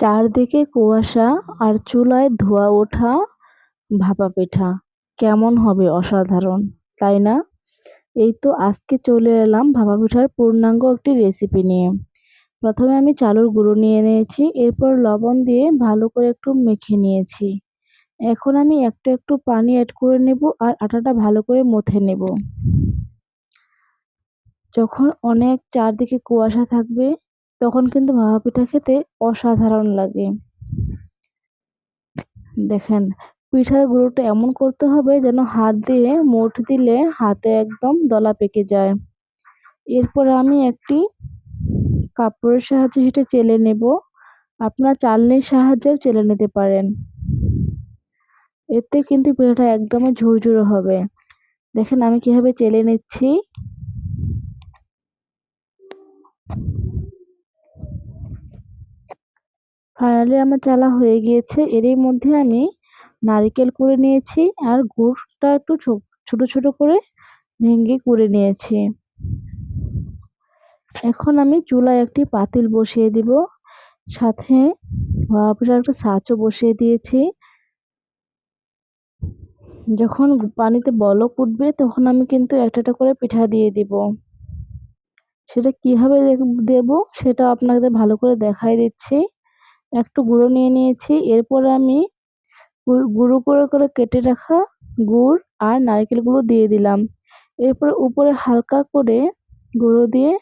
চারদিকে কুয়াশা আর চুলায় ধোয়া ওঠা ভাপা পিঠা। কেমন হবে অসাধারণ, তাই না? এই তো আজকে চলে এলাম ভাপা পিঠার পূর্ণাঙ্গ একটি রেসিপি নিয়ে। প্রথমে আমি চালুর গুঁড়ো নিয়ে নিয়েছি, এরপর লবণ দিয়ে ভালো করে একটু মেখে নিয়েছি। এখন আমি একটু একটু পানি অ্যাড করে নেব আর আটাটা ভালো করে মথে নেব। যখন অনেক চারদিকে কুয়াশা থাকবে তখন কিন্তু ভাপা পিঠা খেতে অসাধারণ লাগে। দেখেন, পিঠার গুঁড়োটা এমন করতে হবে যেন হাত দিয়ে মুঠ দিলে হাতে একদম দলা পেকে যায়। এরপর আমি একটি কাপড়ের সাহায্যে সেটা চেলে নেব। আপনারা চালনির সাহায্যেও চেলে নিতে পারেন। এতে কিন্তু পিঠাটা একদমই ঝুরঝুরে হবে। দেখেন আমি কীভাবে চেলে নিচ্ছি। ফাইনালি আমার চালা হয়ে গিয়েছে। এরই মধ্যে আমি নারিকেল করে নিয়েছি আর গুড়টা একটু ছোট ছোট করে ভেঙে করে নিয়েছি। এখন আমি চুলায় একটি পাতিল বসিয়ে দিব। সাথে একটা সাঁচও বসিয়ে দিয়েছি। যখন পানিতে বলক উঠবে তখন আমি কিন্তু একটা একটা করে পিঠা দিয়ে দিব। সেটা কীভাবে দেব সেটা আপনাদের ভালো করে দেখাই দিচ্ছি। একটু গুঁড়ো নিয়ে নিয়েছি। এরপর আমি গুঁড়ো করে করে কেটে রাখা গুড় আর নারকেলগুলো দিয়ে দিলাম। এরপর উপরে হালকা করে গুঁড়ো দিয়ে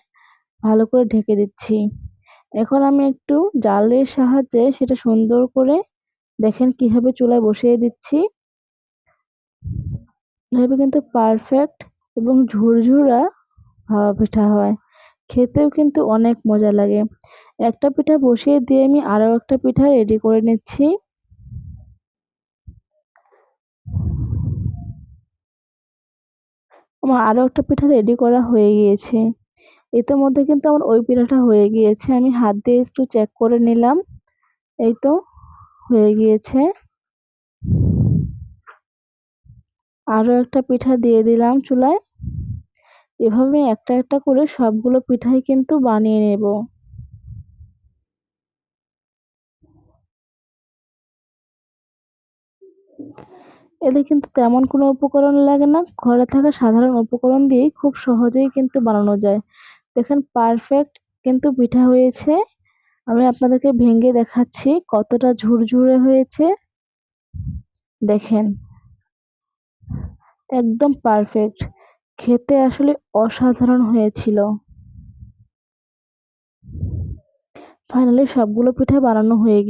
ভালো করে ঢেকে দিচ্ছি। এখন আমি একটু জালের সাহায্যে সেটা সুন্দর করে দেখেন কীভাবে চুলায় বসিয়ে দিচ্ছি। এভাবে কিন্তু পারফেক্ট এবং ঝুরঝুরা হাওয়া পিঠা হয়। খেতেও কিন্তু অনেক মজা লাগে। একটা পিঠা বসিয়ে দিয়ে আমি আরও একটা পিঠা রেডি করে নিচ্ছি। আমার আরও একটা পিঠা রেডি করা হয়ে গিয়েছে। এতে মধ্যে কিন্তু আমার ওই পিঠাটা হয়ে গিয়েছে। আমি হাত দিয়ে একটু চেক করে নিলাম। এই তো, হয়ে গিয়েছে। আরও একটা পিঠা দিয়ে দিলাম চুলায়। এভাবে একটা একটা করে সবগুলো পিঠাই কিন্তু বানিয়ে নেব। এতে কিন্তু তেমন কোনো উপকরণ লাগে না। ঘরে থাকা সাধারণ উপকরণ দিয়েই খুব সহজেই কিন্তু বানানো যায়। দেখেন পারফেক্ট কিন্তু পিঠা হয়েছে। আমি আপনাদেরকে ভেঙে দেখাচ্ছি কতটা ঝুরঝুরে হয়েছে। দেখেন, একদম পারফেক্ট খেতে আসলে অসাধারণ হয়েছিল। ফাইনালি সবগুলো পিঠা বানানো হয়ে